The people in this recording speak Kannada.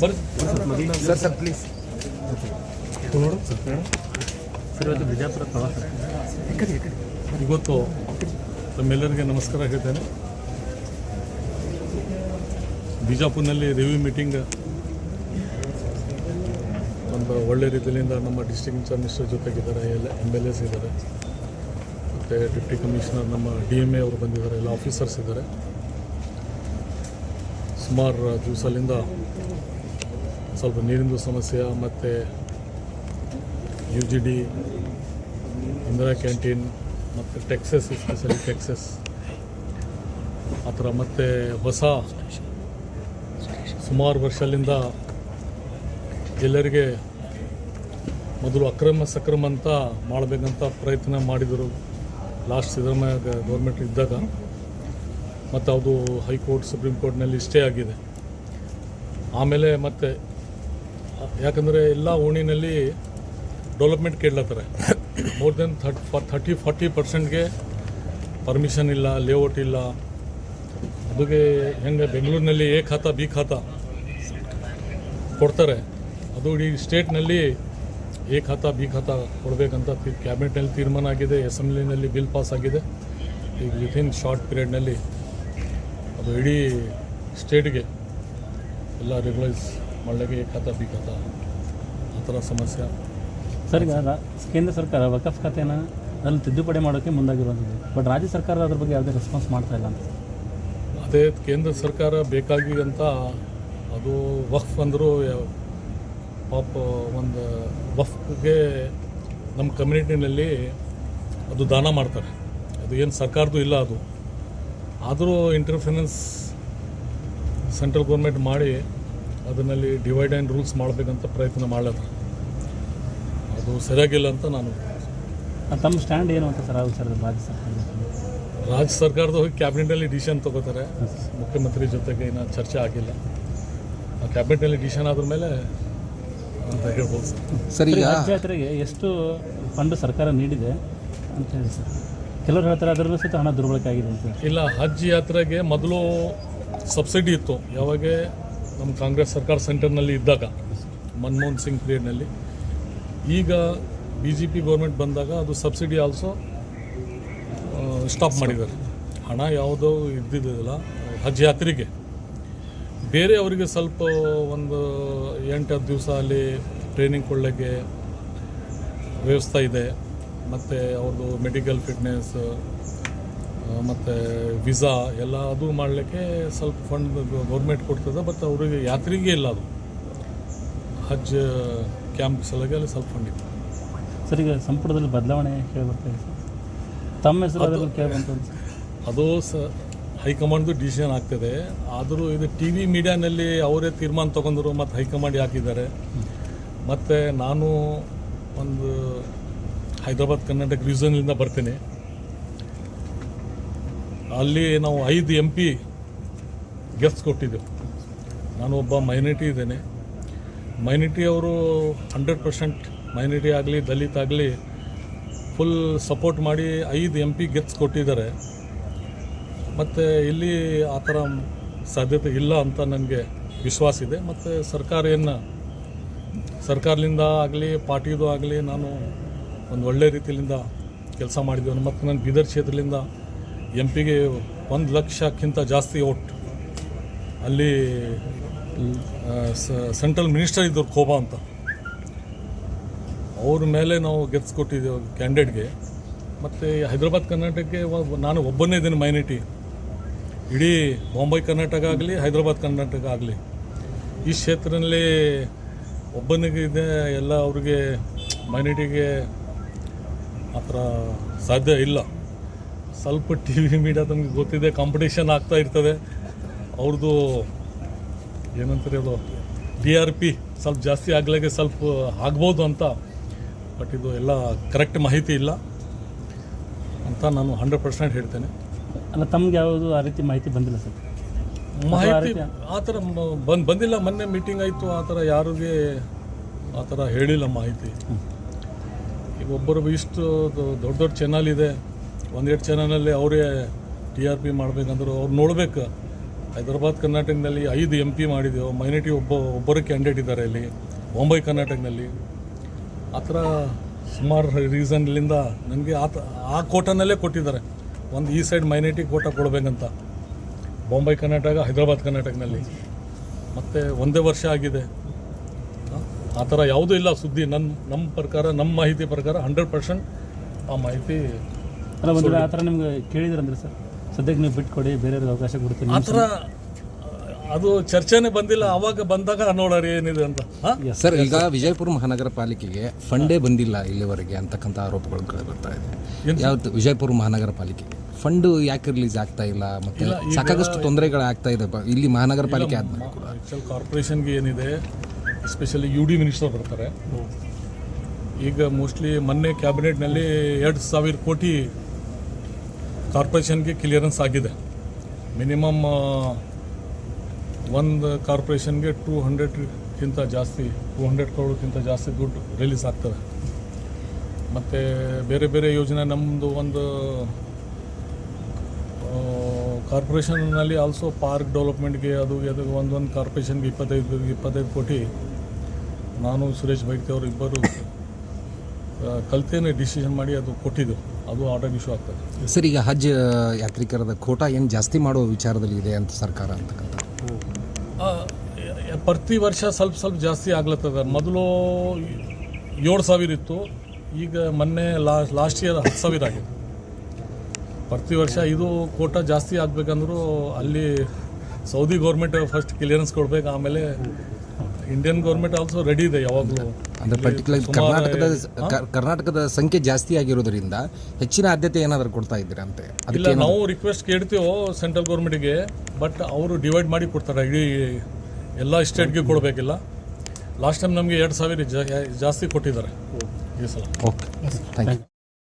ಸರ್ ಸರ್ ಪ್ಲೀಸ್ ಸರ್, ಇವತ್ತು ಬಿಜಾಪುರ ಪ್ರವಾಸ. ಇವತ್ತು ತಮ್ಮೆಲ್ಲರಿಗೆ ನಮಸ್ಕಾರ ಹೇಳ್ತೇನೆ. ಬಿಜಾಪುರ್ನಲ್ಲಿ ರಿವ್ಯೂ ಮೀಟಿಂಗ್ ಒಂದು ಒಳ್ಳೆ ರೀತಿಯಿಂದ ನಮ್ಮ ಡಿಸ್ಟ್ರಿಕ್ಟ್ ಇನ್ಚಾರ್ಜ್ ಮಿನಿಸ್ಟರ್ ಜೊತೆಗಿದ್ದಾರೆ, ಎಲ್ಲ ಎಂ ಎಲ್ ಎಸ್ ಇದ್ದಾರೆ. ಮತ್ತು ಡಿಪ್ಟಿ ಕಮಿಷನರ್ ನಮ್ಮ ಡಿ ಎಂ ಎ ಅವರು ಬಂದಿದ್ದಾರೆ, ಎಲ್ಲ ಆಫೀಸರ್ಸ್ ಇದ್ದಾರೆ. ಸುಮಾರು ದಿವಸದಿಂದ ಸ್ವಲ್ಪ ನೀರಿಂದು ಸಮಸ್ಯೆ, ಮತ್ತು U G D Indira canteen, ಮತ್ತು ಟೆಕ್ಸಸ್ ಎಸ್ಪೆಷಲಿ ಟೆಕ್ಸಸ್ ಆ ಥರ ಮತ್ತು ಹೊಸ ಸುಮಾರು ವರ್ಷದಿಂದ ಎಲ್ಲರಿಗೆ ಮೊದಲು ಅಕ್ರಮ ಸಕ್ರಮ ಅಂತ ಮಾಡಬೇಕಂತ ಪ್ರಯತ್ನ ಮಾಡಿದರು. ಲಾಸ್ಟ್ ಸಿದ್ದರಾಮಯ್ಯ ಗೌರ್ಮೆಂಟ್ ಇದ್ದಾಗ ಮತ್ತು ಅದು ಹೈಕೋರ್ಟ್, ಸುಪ್ರೀಂ ಕೋರ್ಟ್ನಲ್ಲಿ ಸ್ಟೇ ಆಗಿದೆ. ಆಮೇಲೆ ಮತ್ತೆ, ಯಾಕಂದರೆ ಎಲ್ಲ ಓಣಿನಲ್ಲಿ development ಕೇಳತ್ತಾರೆ more than thirty thirty forty ಪರ್ಸೆಂಟ್ಗೆ permission ಇಲ್ಲ ಲೇಔಟ್ ಇಲ್ಲ. ಅದಕ್ಕೆ ಹೆಂಗೆ ಬೆಂಗಳೂರಿನಲ್ಲಿ ಎ ಖಾತಾ, ಬಿ ಖಾತಾ ಕೊಡ್ತಾರೆ. ಅದು ಇಡೀ ಸ್ಟೇಟ್ನಲ್ಲಿ ಎ ಖಾತಾ ಬಿ ಖಾತಾ ಕೊಡಬೇಕಂತ ಕ್ಯಾಬಿನೆಟ್ನಲ್ಲಿ ತೀರ್ಮಾನ ಆಗಿದೆ ಅಸೆಂಬ್ಲಿನಲ್ಲಿ ಬಿಲ್ ಪಾಸ್ ಆಗಿದೆ. ಈಗ ವಿತಿನ್ ಶಾರ್ಟ್ ಪೀರಿಯಡ್ನಲ್ಲಿ ಅದು ಇಡೀ ಸ್ಟೇಟ್ಗೆ ಎಲ್ಲ ರೆಗ್ಯುಲೈಸ್ ಮಾಡಲಿಕ್ಕೆ ಎ ಖಾತಾ ಬಿ ಖಾತಾ ಆ ಥರ ಸಮಸ್ಯೆ. ಸರ್ ಈಗ ಕೇಂದ್ರ ಸರ್ಕಾರ ವಕಫ್ ಖಾತೆನ ಅಲ್ಲಿ ತಿದ್ದುಪಡಿ ಮಾಡೋಕ್ಕೆ ಮುಂದಾಗಿರುವಂಥದ್ದು ಬಟ್ ರಾಜ್ಯ ಸರ್ಕಾರ ಅದ್ರ ಬಗ್ಗೆ ಯಾವುದೇ ರೆಸ್ಪಾನ್ಸ್ ಮಾಡ್ತಾ ಇಲ್ಲ ಅಂತ. ಅದೇ ಕೇಂದ್ರ ಸರ್ಕಾರ ಬೇಕಾಗಿ ಅಂತ ಅದು ವಕ್ಫ್ ಅಂದರೂ ಪಾಪ ಒಂದು ವಫ್ಗೆ ನಮ್ಮ ಕಮ್ಯುನಿಟಿನಲ್ಲಿ ಅದು ದಾನ ಮಾಡ್ತಾರೆ. ಅದು ಏನು ಸರ್ಕಾರದ್ದು ಇಲ್ಲ ಅದು. ಆದರೂ ಇಂಟರ್ಫಿನೆನ್ಸ್ ಸೆಂಟ್ರಲ್ ಗೌರ್ಮೆಂಟ್ ಮಾಡಿ ಅದರಲ್ಲಿ ಡಿವೈಡ್ ಆ್ಯಂಡ್ ರೂಲ್ಸ್ ಮಾಡಬೇಕಂತ ಪ್ರಯತ್ನ ಮಾಡ್ಲತ್ತಾರೆ. ಅದು ಸರಿಯಾಗಿಲ್ಲ ಅಂತ ನಾನು ತಮ್ಮ ಸ್ಟ್ಯಾಂಡ್ ಏನು ಅಂತ ಸರ್ ಆ ಸರ್ ರಾಜ್ಯ ಸರ್ಕಾರ ರಾಜ್ಯ ಸರ್ಕಾರದ ಹೋಗಿ ಕ್ಯಾಬಿನೆಟಲ್ಲಿ ಡಿಸಿಷನ್ ತಗೋತಾರೆ. ಮುಖ್ಯಮಂತ್ರಿ ಜೊತೆಗೆ ಇನ್ನೂ ಚರ್ಚೆ ಆಗಿಲ್ಲ. ಆ ಕ್ಯಾಬಿನೆಟ್ನಲ್ಲಿ ಡಿಸಿಷನ್ ಆದ್ರ ಮೇಲೆ ಅಂತ ಹೇಳ್ಬೋದು. ಸರ್ ಈಗ ಹಜ್ ಯಾತ್ರೆಗೆ ಎಷ್ಟು ಫಂಡ್ ಸರ್ಕಾರ ನೀಡಿದೆ ಅಂತ ಹೇಳಿ ಸರ್. ಕೆಲವರು ಹೇಳ್ತಾರೆ ಅದರಲ್ಲೂ ಸಹಿತ ಹಣ ದುರ್ಬಳಕೆ ಆಗಿದೆ ಅಂತ ಹೇಳಿ. ಇಲ್ಲ ಹಜ್ ಯಾತ್ರೆಗೆ ಮೊದಲು ಸಬ್ಸಿಡಿ ಇತ್ತು. ಯಾವಾಗ ನಮ್ಮ ಕಾಂಗ್ರೆಸ್ ಸರ್ಕಾರ ಸೆಂಟರ್ನಲ್ಲಿ ಇದ್ದಾಗ ಮನಮೋಹನ್ ಸಿಂಗ್ ಪೀರಿಯಡ್ನಲ್ಲಿ. ಈಗ ಬಿ ಜೆ ಪಿ ಗೌರ್ಮೆಂಟ್ ಬಂದಾಗ ಅದು ಸಬ್ಸಿಡಿ ಆಲ್ಸೋ ಸ್ಟಾಪ್ ಮಾಡಿದ್ದಾರೆ. ಹಣ ಯಾವುದೋ ಇದ್ದಿದ್ದಿಲ್ಲ ಹಜ್ ಯಾತ್ರೆಗೆ. ಬೇರೆ ಅವರಿಗೆ ಸ್ವಲ್ಪ ಒಂದು ಎಂಟು ಹತ್ತು ದಿವಸ ಅಲ್ಲಿ ಟ್ರೈನಿಂಗ್ ಕೊಡಲಿಕ್ಕೆ ವ್ಯವಸ್ಥೆ ಇದೆ. ಮತ್ತು ಅವ್ರದ್ದು ಮೆಡಿಕಲ್ ಫಿಟ್ನೆಸ್ ಮತ್ತು ವಿಸಾ ಎಲ್ಲ ಅದು ಮಾಡಲಿಕ್ಕೆ ಸ್ವಲ್ಪ ಫಂಡ್ ಗೌರ್ಮೆಂಟ್ ಕೊಡ್ತದೆ ಬಟ್ ಅವರಿಗೆ ಯಾತ್ರಿಗೆ ಇಲ್ಲ ಅದು. ಹಜ್ ಕ್ಯಾಂಪ್ ಸಲುವಾಗಿ ಅಲ್ಲಿ ಸ್ವಲ್ಪ ಫಂಡ್ ಇದೆ. ಸರ್ ಈಗ ಸಂಪುಟದಲ್ಲಿ ಬದಲಾವಣೆ ಕೇಳಿ ಬರ್ತಾ ಇದೆ ಸರ್? ತಮ್ಮ ಹೆಸರು ಕೇಳಿ ಅದು ಸ ಹೈಕಮಾಂಡ್ದು ಡಿಸಿಷನ್ ಆಗ್ತದೆ. ಆದರೂ ಇದು ಟಿ ವಿ ಮೀಡಿಯಾನಲ್ಲಿ ಅವರೇ ತೀರ್ಮಾನ ತೊಗೊಂಡ್ರು ಮತ್ತು ಹೈಕಮಾಂಡ್ ಹಾಕಿದ್ದಾರೆ ಮತ್ತು ನಾನು ಒಂದು ಹೈದರಾಬಾದ್ ಕರ್ನಾಟಕ ರೀಸನ್ನಿಂದ ಬರ್ತೀನಿ. ಅಲ್ಲಿ ನಾವು ಐದು ಎಂ ಪಿ ಗೆಸ್ಟ್ ಕೊಟ್ಟಿದ್ದೆವು. ನಾನು ಒಬ್ಬ ಮೈನಾರಿಟಿ ಇದ್ದೇನೆ. ಮೈನಾರಿಟಿ ಅವರು ಹಂಡ್ರೆಡ್ ಪರ್ಸೆಂಟ್ ಮೈನಾರಿಟಿ ಆಗಲಿ, ದಲಿತ ಆಗಲಿ, ಫುಲ್ ಸಪೋರ್ಟ್ ಮಾಡಿ ಐದು ಎಂ ಪಿ ಗೆಲ್ಸ್ ಕೊಟ್ಟಿದ್ದಾರೆ. ಮತ್ತು ಇಲ್ಲಿ ಆ ಥರ ಸಾಧ್ಯತೆ ಇಲ್ಲ ಅಂತ ನನಗೆ ವಿಶ್ವಾಸ ಇದೆ. ಮತ್ತು ಸರ್ಕಾರ ಏನು ಸರ್ಕಾರದಿಂದ ಆಗಲಿ, ಪಾರ್ಟಿದು ಆಗಲಿ ನಾನು ಒಂದು ಒಳ್ಳೆ ರೀತಿಯಿಂದ ಕೆಲಸ ಮಾಡಿದ್ದೇನೆ. ಮತ್ತು ನನ್ನ ಬೀದರ್ ಕ್ಷೇತ್ರದಿಂದ ಎಂ ಪಿಗೆ ಒಂದು ಲಕ್ಷಕ್ಕಿಂತ ಜಾಸ್ತಿ ಓಟ್ ಅಲ್ಲಿ ಸೆಂಟ್ರಲ್ ಮಿನಿಸ್ಟರ್ ಇದ್ದರು ಖೋಬಾ ಅಂತ. ಅವ್ರ ಮೇಲೆ ನಾವು ಗೆಲ್ಸ್ಕೊಟ್ಟಿದ್ದೇವೆ ಕ್ಯಾಂಡಿಡೇಟ್ಗೆ. ಮತ್ತು ಹೈದರಾಬಾದ್ ಕರ್ನಾಟಕಕ್ಕೆ ನಾನು ಒಬ್ಬನೇ ಇದ್ದೀನಿ ಮೈನಾರಿಟಿ. ಇಡೀ ಮುಂಬೈ ಕರ್ನಾಟಕ ಆಗಲಿ, ಹೈದರಾಬಾದ್ ಕರ್ನಾಟಕ ಆಗಲಿ, ಈ ಕ್ಷೇತ್ರದಲ್ಲಿ ಒಬ್ಬನಿಗೆ ಇದೆ ಎಲ್ಲ ಅವ್ರಿಗೆ ಮೈನಾರಿಟಿಗೆ ಆ ಥರ ಸಾಧ್ಯ ಇಲ್ಲ. ಸ್ವಲ್ಪ ಟಿ ವಿ ಮೀಡಿಯಾ ತಮಗೆ ಗೊತ್ತಿದೆ ಕಾಂಪಿಟೇಷನ್ ಆಗ್ತಾ ಇರ್ತದೆ. ಅವ್ರದ್ದು ಏನಂತಾರೆ ಅದು, ಡಿ ಆರ್ ಪಿ ಸ್ವಲ್ಪ ಜಾಸ್ತಿ ಆಗ್ಲಿಕ್ಕೆ ಸ್ವಲ್ಪ ಆಗ್ಬೋದು ಅಂತ, ಬಟ್ ಇದು ಎಲ್ಲ ಕರೆಕ್ಟ್ ಮಾಹಿತಿ ಇಲ್ಲ ಅಂತ ನಾನು ಹಂಡ್ರೆಡ್ ಪರ್ಸೆಂಟ್ ಹೇಳ್ತೇನೆ. ಅಲ್ಲ ತಮ್ಗೆ ಯಾವುದು ಆ ರೀತಿ ಮಾಹಿತಿ ಬಂದಿಲ್ಲ ಸರ್? ಮಾಹಿತಿ ಆ ಥರ ಬಂದು ಬಂದಿಲ್ಲ. ಮೊನ್ನೆ ಮೀಟಿಂಗ್ ಆಯಿತು. ಆ ಥರ ಯಾರಿಗೆ ಆ ಥರ ಹೇಳಿಲ್ಲ ಮಾಹಿತಿ. ಈಗ ಒಬ್ಬರು ಇಷ್ಟು ದೊಡ್ಡ ದೊಡ್ಡ ಚಾನಲ್ ಇದೆ. ಒಂದೆರಡು ಚಾನಲಲ್ಲಿ ಅವರೇ ಟಿ ಆರ್ ಪಿ ಮಾಡಬೇಕಂದ್ರೆ ಅವ್ರು ನೋಡ್ಬೇಕು. ಹೈದರಾಬಾದ್ ಕರ್ನಾಟಕದಲ್ಲಿ ಐದು ಎಂ ಪಿ ಮಾಡಿದೆವು ಮೈನಾರಿಟಿ ಒಬ್ಬ ಒಬ್ಬರು ಕ್ಯಾಂಡಿಡೇಟ್ ಇದ್ದಾರೆ ಇಲ್ಲಿ. ಮುಂಬೈ ಕರ್ನಾಟಕದಲ್ಲಿ. ಆ ಥರ ಸುಮಾರು ರೀಸನ್ಲಿಂದ ನನಗೆ ಆ ಆ ಕೋಟನಲ್ಲೇ ಕೊಟ್ಟಿದ್ದಾರೆ. ಒಂದು ಈ ಸೈಡ್ ಮೈನಾರಿಟಿ ಕೋಟ ಕೊಡಬೇಕಂತ. ಬಾಂಬೆ ಕರ್ನಾಟಕ ಹೈದರಾಬಾದ್ ಕರ್ನಾಟಕನಲ್ಲಿ. ಮತ್ತು ಒಂದೇ ವರ್ಷ ಆಗಿದೆ. ಆ ಥರ ಯಾವುದೂ ಇಲ್ಲ ಸುದ್ದಿ. ನನ್ನ ನಮ್ಮ ಪ್ರಕಾರ ನಮ್ಮ ಮಾಹಿತಿ ಪ್ರಕಾರ ಹಂಡ್ರೆಡ್ ಪರ್ಸೆಂಟ್ ಆ ಮಾಹಿತಿ ಅಲ್ಲ ಒಂದು ವೇಳೆ ಆ ಥರ ನಿಮ್ಗೆ ಕೇಳಿದ್ರಂದ್ರೆ ಸರ್ ಸದ್ಯಕ್ಕೆ ನೀವು ಬಿಟ್ಕೊಡಿ ಬೇರೆಯವ್ರಿಗೆ ಅವಕಾಶ ಕೊಡ್ತೀನಿ ಆ ಥರ ಅದು ಚರ್ಚೆನೇ ಬಂದಿಲ್ಲ. ಅವಾಗ ಬಂದಾಗ ನೋಡೋರು ಏನಿದೆ ಅಂತ. ಹಾಂ ಸರ್ ಈಗ ವಿಜಯಪುರ ಮಹಾನಗರ ಪಾಲಿಕೆಗೆ ಫಂಡೇ ಬಂದಿಲ್ಲ ಇಲ್ಲಿವರೆಗೆ ಅಂತಕ್ಕಂಥ ಆರೋಪಗಳು ಕೇಳಿ ಬರ್ತಾ ಇದೆ. ಯಾವತ್ತು ವಿಜಯಪುರ ಮಹಾನಗರ ಪಾಲಿಕೆಗೆ. ಫಂಡ್ ಯಾಕೆ ರಿಲೀಸ್ ಆಗ್ತಾ ಇಲ್ಲ? ಮತ್ತೆ ಸಾಕಷ್ಟು ತೊಂದರೆಗಳು ಆಗ್ತಾ ಇದೆ. ಬ- ಇಲ್ಲಿ ಮಹಾನಗರ ಪಾಲಿಕೆ ಆದ್ಮೇಲೆ. ಆ್ಯಕ್ಚುಲ್ ಕಾರ್ಪೊರೇಷನ್ಗೆ ಏನಿದೆ ಎಸ್ಪೆಷಲಿ ಯು ಡಿ ಮಿನಿಸ್ಟರ್ ಬರ್ತಾರೆ. ಈಗ ಮೋಸ್ಟ್ಲಿ ಮೊನ್ನೆ ಕ್ಯಾಬಿನೆಟ್ನಲ್ಲಿ ಎರಡು ಸಾವಿರ ಕೋಟಿ ಕಾರ್ಪೊರೇಷನ್ಗೆ ಕ್ಲಿಯರೆನ್ಸ್ ಆಗಿದೆ. ಮಿನಿಮಮ್ ಒಂದು ಕಾರ್ಪೊರೇಷನ್ಗೆ ಟೂ ಹಂಡ್ರೆಡ್ಗಿಂತ ಜಾಸ್ತಿ ಟೂ ಹಂಡ್ರೆಡ್ ಕ್ರೋಡ್ಕ್ಕಿಂತ ಜಾಸ್ತಿ ದುಡ್ಡು ರಿಲೀಸ್ ಆಗ್ತದೆ. ಮತ್ತು ಬೇರೆ ಬೇರೆ ಯೋಜನೆ ನಮ್ಮದು ಒಂದು ಕಾರ್ಪೊರೇಷನ್ನಲ್ಲಿ ಆಲ್ಸೋ ಪಾರ್ಕ್ ಡೆವಲಪ್ಮೆಂಟ್ಗೆ ಅದು ಅದು ಒಂದೊಂದು ಕಾರ್ಪೊರೇಷನ್ಗೆ ಇಪ್ಪತ್ತೈದು ಇಪ್ಪತ್ತೈದು ಕೋಟಿ. ನಾನು ಸುರೇಶ್ ಬೈಕ್ತಿ ಅವರು ಇಬ್ಬರು ಕಲ್ತೇನೆ ಡಿಸಿಷನ್ ಮಾಡಿ ಅದು ಕೊಟ್ಟಿದ್ದು. ಅದು ಆರ್ಡರ್ ಇಶ್ಯೂ ಆಗ್ತದೆ. ಸರ್ ಈಗ ಹಜ್ ಯಾತ್ರಿಕರದ ಕೋಟಾ ಏನು ಜಾಸ್ತಿ ಮಾಡುವ ವಿಚಾರದಲ್ಲಿ ಇದೆ ಅಂತ ಸರ್ಕಾರ ಅಂತಕ್ಕಂಥ? ಪ್ರತಿ ವರ್ಷ ಸ್ವಲ್ಪ ಸ್ವಲ್ಪ ಜಾಸ್ತಿ ಆಗ್ಲತ್ತದ. ಮೊದಲು ಏಳು ಸಾವಿರ ಇತ್ತು. ಈಗ ಮೊನ್ನೆ ಲಾಸ್ಟ್ ಲಾಸ್ಟ್ ಇಯರ್ ಹತ್ತು ಸಾವಿರ ಆಗಿದೆ ಪ್ರತಿ ವರ್ಷ ಇದು ಕೋಟ ಜಾಸ್ತಿ ಆಗಬೇಕಂದ್ರೂ ಅಲ್ಲಿ ಸೌದಿ ಗೌರ್ಮೆಂಟ್ ಫಸ್ಟ್ ಕ್ಲಿಯರೆನ್ಸ್ ಕೊಡ್ಬೇಕು ಆಮೇಲೆ ಇಂಡಿಯನ್ ಗೌರ್ಮೆಂಟ್ ಆಲ್ಸೋ ರೆಡಿ ಇದೆ ಯಾವಾಗಲೂ. ಅಂದ್ರೆ ಪರ್ಟಿಕ್ಯುಲರ್ ಕರ್ನಾಟಕದ ಕರ್ನಾಟಕದ ಸಂಖ್ಯೆ ಜಾಸ್ತಿ ಆಗಿರೋದ್ರಿಂದ ಹೆಚ್ಚಿನ ಆದ್ಯತೆ ಏನಾದರೂ ಕೊಡ್ತಾ ಇದ್ದೀರಾ ಅಂತೆ? ಇಲ್ಲ ಅದಕ್ಕೆ ನಾವು ರಿಕ್ವೆಸ್ಟ್ ಕೇಳ್ತೀವೋ ಸೆಂಟ್ರಲ್ ಗೌರ್ಮೆಂಟ್ಗೆ ಬಟ್ ಅವರು ಡಿವೈಡ್ ಮಾಡಿ ಕೊಡ್ತಾರೆ. ಇಡೀ ಎಲ್ಲ ಸ್ಟೇಟ್ಗೆ ಕೊಡಬೇಕಿಲ್ಲ. ಲಾಸ್ಟ್ ಟೈಮ್ ನಮಗೆ ಎರಡು ಸಾವಿರ ಜಾಸ್ತಿ ಕೊಟ್ಟಿದ್ದಾರೆ ಈ ಸಲ. Okay thank you